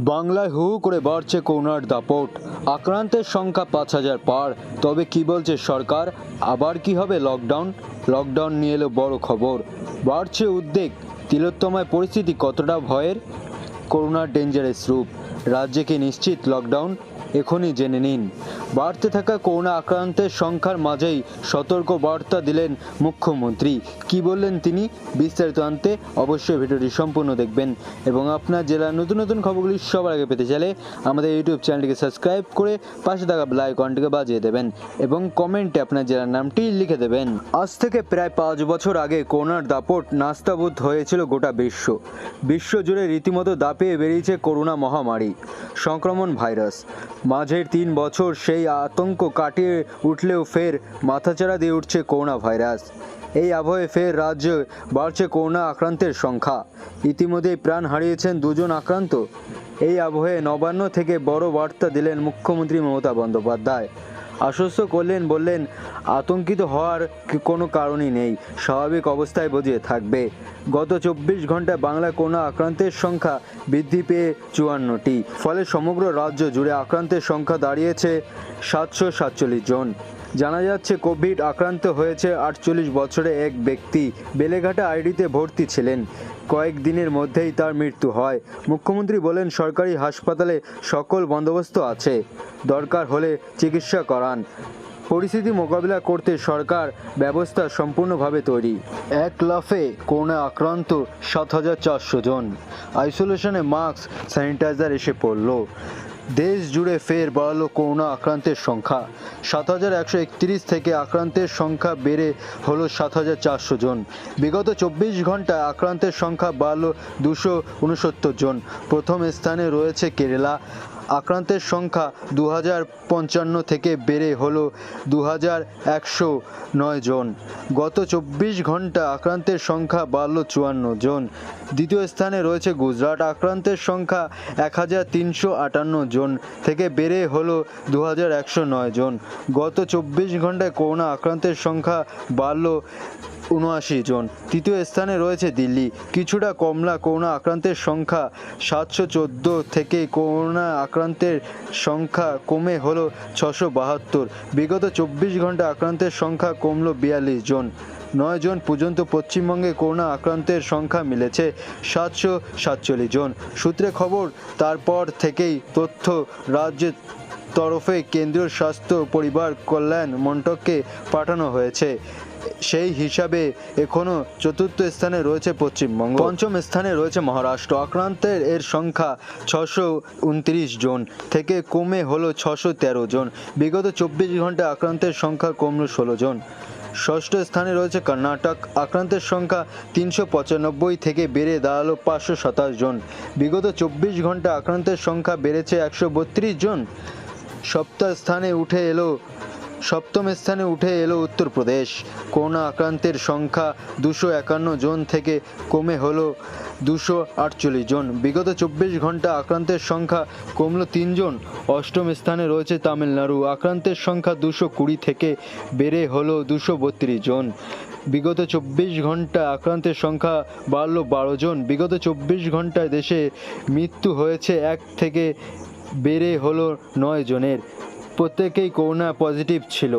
বাংলায় হু করে বাড়ছে করোনার দাপট। আক্রান্তের সংখ্যা পাঁচ হাজার পার। তবে কি বলছে সরকার? আবার কি হবে লকডাউন? লকডাউন নিয়ে এলো বড় খবর। বাড়ছে উদ্বেগ। তিলোত্তমায় পরিস্থিতি কতটা ভয়ের? করোনার ডেঞ্জারাস রূপ। রাজ্যে কি নিশ্চিত লকডাউন? এখনই জেনে নিন। বাড়তে থাকা করোনা আক্রান্তের সংখ্যার মাঝেই সতর্ক বার্তা দিলেন মুখ্যমন্ত্রী। কি বললেন তিনি? বিস্তারিত আনতে অবশ্যই ভিডিওটি সম্পূর্ণ দেখবেন। এবং আপনার জেলার নতুন নতুন খবরগুলি সবার আগে পেতে চাইলে আমাদের ইউটিউব চ্যানেলটিকে সাবস্ক্রাইব করে পাশে থাকা বেল আইকনটিকে বাজিয়ে দেবেন এবং কমেন্টে আপনার জেলার নামটি লিখে দেবেন। আজ থেকে প্রায় পাঁচ বছর আগে করোনার দাপট নাস্তাবোধ হয়েছিল গোটা বিশ্ব। বিশ্ব জুড়ে রীতিমতো দাপিয়ে বেরিয়েছে করোনা মহামারী, সংক্রমণ ভাইরাস। মাঝের তিন বছর সেই আতঙ্ক কাটিয়ে উঠলেও ফের মাথাচাড়া দিয়ে উঠছে করোনা ভাইরাস। এই আবহে ফের রাজ্যে বাড়ছে করোনা আক্রান্তের সংখ্যা। ইতিমধ্যেই প্রাণ হারিয়েছেন দুজন আক্রান্ত। এই আবহে নবান্ন থেকে বড় বার্তা দিলেন মুখ্যমন্ত্রী মমতা বন্দ্যোপাধ্যায়। আশ্বস্ত করলেন, বললেন, আতঙ্কিত হওয়ার কোনো কারণই নেই। স্বাভাবিক অবস্থায় বুঝিয়ে থাকবে। গত চব্বিশ ঘন্টায় বাংলা করোনা আক্রান্তের সংখ্যা বৃদ্ধি পেয়ে চুয়ান্নটি। ফলে সমগ্র রাজ্য জুড়ে আক্রান্তের সংখ্যা দাঁড়িয়েছে সাতশো সাতচল্লিশ জন। জানা যাচ্ছে, কোভিড আক্রান্ত হয়েছে আটচল্লিশ বছরে এক ব্যক্তি। বেলেঘাটা আইডিতে ভর্তি ছিলেন। কয়েক দিনের মধ্যেই তার মৃত্যু হয়। মুখ্যমন্ত্রী বলেন, সরকারি হাসপাতালে সকল বন্দোবস্ত আছে। দরকার হলে চিকিৎসা করান। পরিস্থিতি মোকাবিলা করতে সরকার ব্যবস্থা সম্পূর্ণভাবে তৈরি। এক লাফে করোনা আক্রান্ত সাত হাজার চারশো জন। আইসোলেশনে মাস্ক স্যানিটাইজার এসে পড়ল। দেশ জুড়ে ফের বাড়ালো করোনা আক্রান্তের সংখ্যা। সাত হাজার একশো একত্রিশ থেকে আক্রান্তের সংখ্যা বেড়ে হলো সাত হাজার চারশো জন। বিগত চব্বিশ ঘন্টায় আক্রান্তের সংখ্যা বাড়ল দুশো উনসত্তর জন। প্রথম স্থানে রয়েছে কেরালা। আক্রান্তের সংখ্যা দু পঞ্চান্ন থেকে বেড়ে হলো দু নয় জন। গত চব্বিশ ঘণ্টা আক্রান্তের সংখ্যা বাড়লো চুয়ান্ন জন। দ্বিতীয় স্থানে রয়েছে গুজরাট। আক্রান্তের সংখ্যা এক হাজার তিনশো আটান্ন জন থেকে বেড়ে হলো দু জন। গত চব্বিশ ঘন্টায় করোনা আক্রান্তের সংখ্যা বাড়লো উনআশি জন। তৃতীয় স্থানে রয়েছে দিল্লি। কিছুটা কমলা করোনা আক্রান্তের সংখ্যা। সাতশো চোদ্দ থেকে করোনা আক্রান্তের সংখ্যা কমে হলো ছশো বাহাত্তর। বিগত চব্বিশ ঘণ্টা আক্রান্তের সংখ্যা কমলো বিয়াল্লিশ জন। নয় জন পর্যন্ত পশ্চিমবঙ্গে করোনা আক্রান্তের সংখ্যা মিলেছে সাতশো সাতচল্লিশ জন। সূত্রে খবর, তারপর থেকেই তথ্য রাজ্যের তরফে কেন্দ্রীয় স্বাস্থ্য পরিবার কল্যাণ মন্ত্রককে পাঠানো হয়েছে। সেই হিসাবে এখনও চতুর্থ স্থানে রয়েছে পশ্চিমবঙ্গ। পঞ্চম স্থানে রয়েছে মহারাষ্ট্র। আক্রান্তের এর সংখ্যা ছশো উনত্রিশ জন থেকে কমে হলো ছশো তেরো জন। বিগত চব্বিশ ঘণ্টা আক্রান্তের সংখ্যা কমলো ষোলো জন। ষষ্ঠ স্থানে রয়েছে কর্ণাটক। আক্রান্তের সংখ্যা তিনশো পঁচানব্বই থেকে বেড়ে দাঁড়াল পাঁচশো সাতাশ জন। বিগত চব্বিশ ঘণ্টা আক্রান্তের সংখ্যা বেড়েছে একশো বত্রিশ জন। সপ্তাহ স্থানে উঠে এলো সপ্তম স্থানে উঠে এলো উত্তরপ্রদেশ। করোনা আক্রান্তের সংখ্যা দুশো একান্ন জন থেকে কমে হলো দুশো আটচল্লিশ জন। বিগত চব্বিশ ঘণ্টা আক্রান্তের সংখ্যা কমলো তিনজন অষ্টম স্থানে রয়েছে তামিলনাড়ু। আক্রান্তের সংখ্যা দুশো কুড়ি থেকে বেড়ে হলো দুশো বত্রিশ জন। বিগত চব্বিশ ঘণ্টা আক্রান্তের সংখ্যা বাড়লো বারো জন। বিগত চব্বিশ ঘন্টায় দেশে মৃত্যু হয়েছে এক থেকে বেড়ে হলো নয় জনের। প্রত্যেকেই করোনা পজিটিভ ছিল।